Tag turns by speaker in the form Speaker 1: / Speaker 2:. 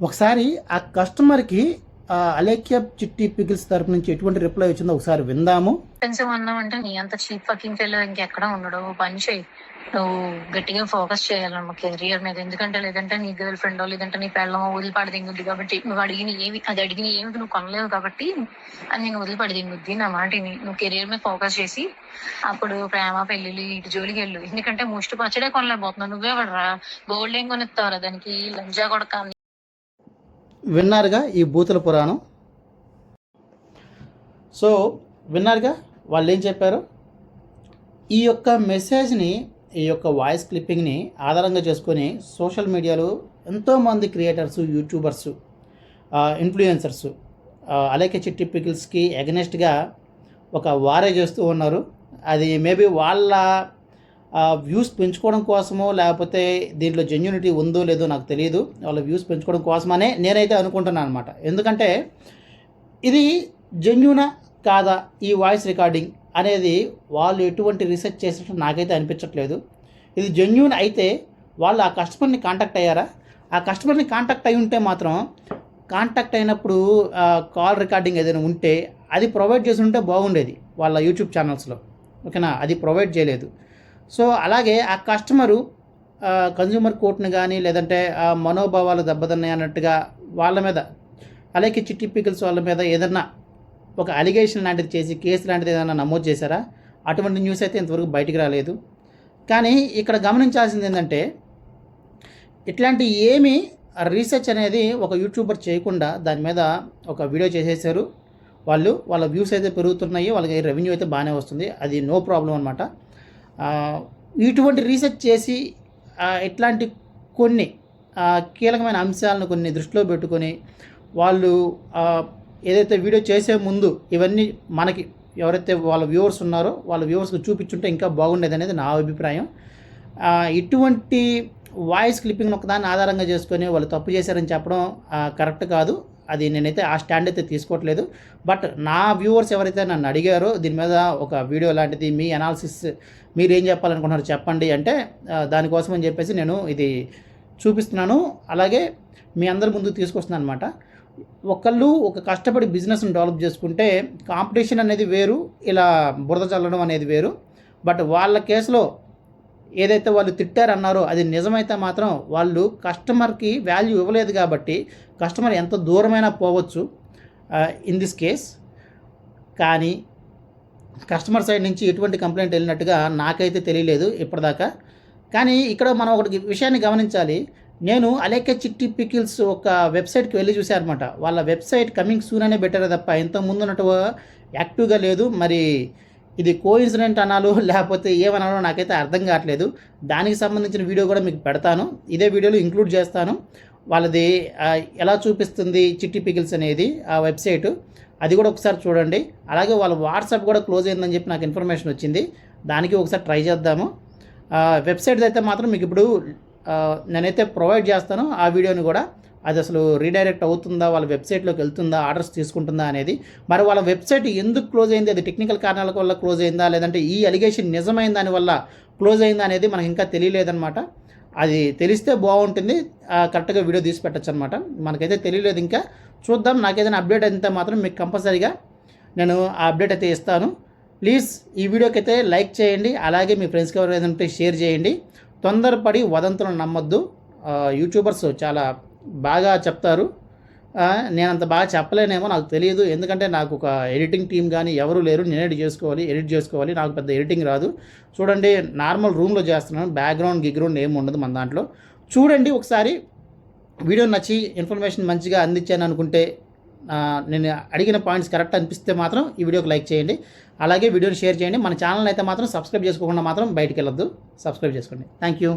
Speaker 1: ఒకసారి ఆ కస్టమర్కి అలేఖ్య చిట్టి పిగిల్స్ తరపు నుంచి ఎటువంటి రిప్లై వచ్చిందో ఒకసారి విందాము.
Speaker 2: ఎక్స్పెన్సివ్ అన్నావంటే నీ అంత చీప్ ఫకింగ్ ఫెయిల్ ఇంకెక్కడ ఉండడు పని చేయి నువ్వు గట్టిగా ఫోకస్ చేయాలన్నమా కెరియర్ మీద. ఎందుకంటే లేదంటే నీ గర్ల్ ఫ్రెండ్ లేదంటే నీ పెళ్ళం వదిలిపడదింగుద్ది కాబట్టి నువ్వు అడిగిన ఏమి అది అడిగిన ఏమి నువ్వు కొనలేవు కాబట్టి అది నేను వదిలిపాడు నా మాటిని. నువ్వు కెరియర్ మీద ఫోకస్ చేసి అప్పుడు ప్రేమ పెళ్ళిళ్ళు ఇటు జోలికి వెళ్ళు. ఎందుకంటే ముష్టి పచ్చడే కొనలేకపోతున్నావు. నువ్వే పడరా గోల్డ్ ఏం కొనిస్తావురా? దానికి లంజా కొడక
Speaker 1: విన్నారుగా ఈ బూతుల పురాణం? సో విన్నారుగా వాళ్ళు ఏం చెప్పారు? ఈ యొక్క మెసేజ్ని ఈ యొక్క వాయిస్ క్లిప్పింగ్ని ఆధారంగా చేసుకొని సోషల్ మీడియాలో ఎంతోమంది క్రియేటర్స్ యూట్యూబర్స్ ఇన్ఫ్లుయెన్సర్స్ అలాగే చిట్టి పికిల్స్కి ఎగనెస్ట్గా ఒక వారే చేస్తూ ఉన్నారు. అది మేబీ వాళ్ళ వ్యూస్ పెంచుకోవడం కోసమో లేకపోతే దీంట్లో జెన్యునిటీ ఉందో లేదో నాకు తెలియదు వాళ్ళ వ్యూస్ పెంచుకోవడం కోసమనే నేనైతే అనుకుంటున్నాను అనమాట ఎందుకంటే ఇది జెన్యునా కాదా ఈ వాయిస్ రికార్డింగ్ అనేది వాళ్ళు ఎటువంటి రీసెర్చ్ చేసినట్టు నాకైతే అనిపించట్లేదు. ఇది జెన్యున్ అయితే వాళ్ళు ఆ కస్టమర్ని కాంటాక్ట్ అయ్యారా? ఆ కస్టమర్ని కాంటాక్ట్ అయి ఉంటే మాత్రం కాంటాక్ట్ అయినప్పుడు కాల్ రికార్డింగ్ ఏదైనా ఉంటే అది ప్రొవైడ్ చేసి ఉంటే బాగుండేది వాళ్ళ యూట్యూబ్ ఛానల్స్లో ఓకేనా? అది ప్రొవైడ్ చేయలేదు. సో అలాగే ఆ కస్టమరు కన్జ్యూమర్ కోర్ట్ని కానీ లేదంటే ఆ మనోభావాలు దెబ్బతిన్నాయి అన్నట్టుగా వాళ్ళ మీద అలాగే చిట్టి పికల్స్ వాళ్ళ మీద ఏదన్నా ఒక అలిగేషన్ లాంటిది చేసి కేసు లాంటిది ఏదైనా నమోదు చేశారా? అటువంటి న్యూస్ అయితే ఇంతవరకు బయటికి రాలేదు. కానీ ఇక్కడ గమనించాల్సింది ఏంటంటే ఇట్లాంటి ఏమి రీసెర్చ్ అనేది ఒక యూట్యూబర్ చేయకుండా దాని మీద ఒక వీడియో చేసేసారు. వాళ్ళు వాళ్ళ వ్యూస్ అయితే పెరుగుతున్నాయి వాళ్ళకి రెవెన్యూ అయితే బాగానే వస్తుంది. అది నో ప్రాబ్లం అనమాట ఇటువంటి రీసెర్చ్ చేసి ఇట్లాంటి కొన్ని కీలకమైన అంశాలను కొన్ని దృష్టిలో పెట్టుకొని వాళ్ళు ఏదైతే వీడియో చేసే ముందు ఇవన్నీ మనకి ఎవరైతే వాళ్ళ వ్యూవర్స్ ఉన్నారో వాళ్ళ వ్యూవర్స్కి చూపించుంటే ఇంకా బాగుండేది అనేది నా అభిప్రాయం. ఇటువంటి వాయిస్ క్లిప్పింగ్ ఒకదాన్ని ఆధారంగా చేసుకొని వాళ్ళు తప్పు చేశారని చెప్పడం కరెక్ట్ కాదు. అది నేనైతే ఆ స్టాండ్ అయితే తీసుకోవట్లేదు. బట్ నా వ్యూవర్స్ ఎవరైతే నన్ను అడిగారో దీని మీద ఒక వీడియో లాంటిది మీ అనాలిసిస్ మీరు ఏం చెప్పాలనుకుంటున్నారు చెప్పండి అంటే దానికోసం అని చెప్పేసి నేను ఇది చూపిస్తున్నాను. అలాగే మీ అందరి ముందు తీసుకొస్తున్నాను అనమాట ఒకళ్ళు ఒక కష్టపడి బిజినెస్ని డెవలప్ చేసుకుంటే కాంపిటీషన్ అనేది వేరు ఇలా బురద చల్లడం అనేది వేరు. బట్ వాళ్ళ కేసులో ఏదైతే వాళ్ళు తిట్టారన్నారో అది నిజమైతే మాత్రం వాళ్ళు కస్టమర్కి వాల్యూ ఇవ్వలేదు కాబట్టి కస్టమర్ ఎంత దూరమైనా పోవచ్చు ఇన్ దిస్ కేస్ కానీ కస్టమర్ సైడ్ నుంచి ఎటువంటి కంప్లైంట్ వెళ్ళినట్టుగా నాకైతే తెలియలేదు ఇప్పటిదాకా. కానీ ఇక్కడ మనం ఒకటి విషయాన్ని గమనించాలి. నేను అలేకే చిట్టి పికిల్స్ ఒక వెబ్సైట్కి వెళ్ళి చూశానమాట వాళ్ళ వెబ్సైట్ కమింగ్ సూన్ అనే బెటర్ తప్ప ఇంత ముందు ఉన్నట్టు యాక్టివ్గా లేదు. మరి ఇది కో ఇన్సిడెంట్ అనాలో లేకపోతే ఏమనాలో నాకైతే అర్థం కావట్లేదు. దానికి సంబంధించిన వీడియో కూడా మీకు పెడతాను. ఇదే వీడియోలో ఇంక్లూడ్ చేస్తాను. వాళ్ళది ఎలా చూపిస్తుంది చిట్టి పికిల్స్ అనేది ఆ వెబ్సైట్. అది కూడా ఒకసారి చూడండి. అలాగే వాళ్ళ వాట్సాప్ కూడా క్లోజ్ అయిందని చెప్పి నాకు ఇన్ఫర్మేషన్ వచ్చింది. దానికి ఒకసారి ట్రై చేద్దాము. వెబ్సైట్ అయితే మాత్రం మీకు ఇప్పుడు నేనైతే ప్రొవైడ్ చేస్తాను ఆ వీడియోని కూడా. అది అసలు రీడైరెక్ట్ అవుతుందా? వాళ్ళ వెబ్సైట్లోకి వెళ్తుందా? ఆర్డర్స్ తీసుకుంటుందా అనేది? మరి వాళ్ళ వెబ్సైట్ ఎందుకు క్లోజ్ అయింది? అది టెక్నికల్ కారణాల వల్ల క్లోజ్ అయిందా? లేదంటే ఈ అలిగేషన్ నిజమైన దాని వల్ల క్లోజ్ అయిందా అనేది మనకు ఇంకా తెలియలేదన్నమాట. అది తెలిస్తే బాగుంటుంది. కరెక్ట్గా వీడియో తీసి పెట్టచ్చు అనమాట మనకైతే తెలియలేదు ఇంకా. చూద్దాం. నాకేదైనా అప్డేట్ అయితే మాత్రం మీకు కంపల్సరీగా నేను ఆ అప్డేట్ అయితే ఇస్తాను. ప్లీజ్ ఈ వీడియోకి అయితే లైక్ చేయండి. అలాగే మీ ఫ్రెండ్స్కి ఎవరైనా ఏదంటే షేర్ చేయండి. తొందరపడి వదంతులను నమ్మొద్దు. యూట్యూబర్స్ చాలా బాగా చెప్తారు. నేను అంత బాగా చెప్పలేనేమో నాకు తెలియదు. ఎందుకంటే నాకు ఒక ఎడిటింగ్ టీం కానీ ఎవరు లేరు. నేను ఎడిట్ చేసుకోవాలి ఎడిట్ చేసుకోవాలి. నాకు పెద్ద ఎడిటింగ్ రాదు. చూడండి నార్మల్ రూమ్లో చేస్తున్నాను. బ్యాక్గ్రౌండ్ గిగ్రౌండ్ ఏమి ఉండదు మన దాంట్లో. చూడండి ఒకసారి వీడియో నచ్చి ఇన్ఫర్మేషన్ మంచిగా అందించాను అనుకుంటే నేను అడిగిన పాయింట్స్ కరెక్ట్ అనిపిస్తే మాత్రం ఈ వీడియోకి లైక్ చేయండి. అలాగే వీడియోని షేర్ చేయండి. మన ఛానల్ అయితే మాత్రం సబ్స్క్రైబ్ చేసుకోకుండా మాత్రం బయటికి వెళ్ళొద్దు. సబ్స్క్రైబ్ చేసుకోండి. Thank you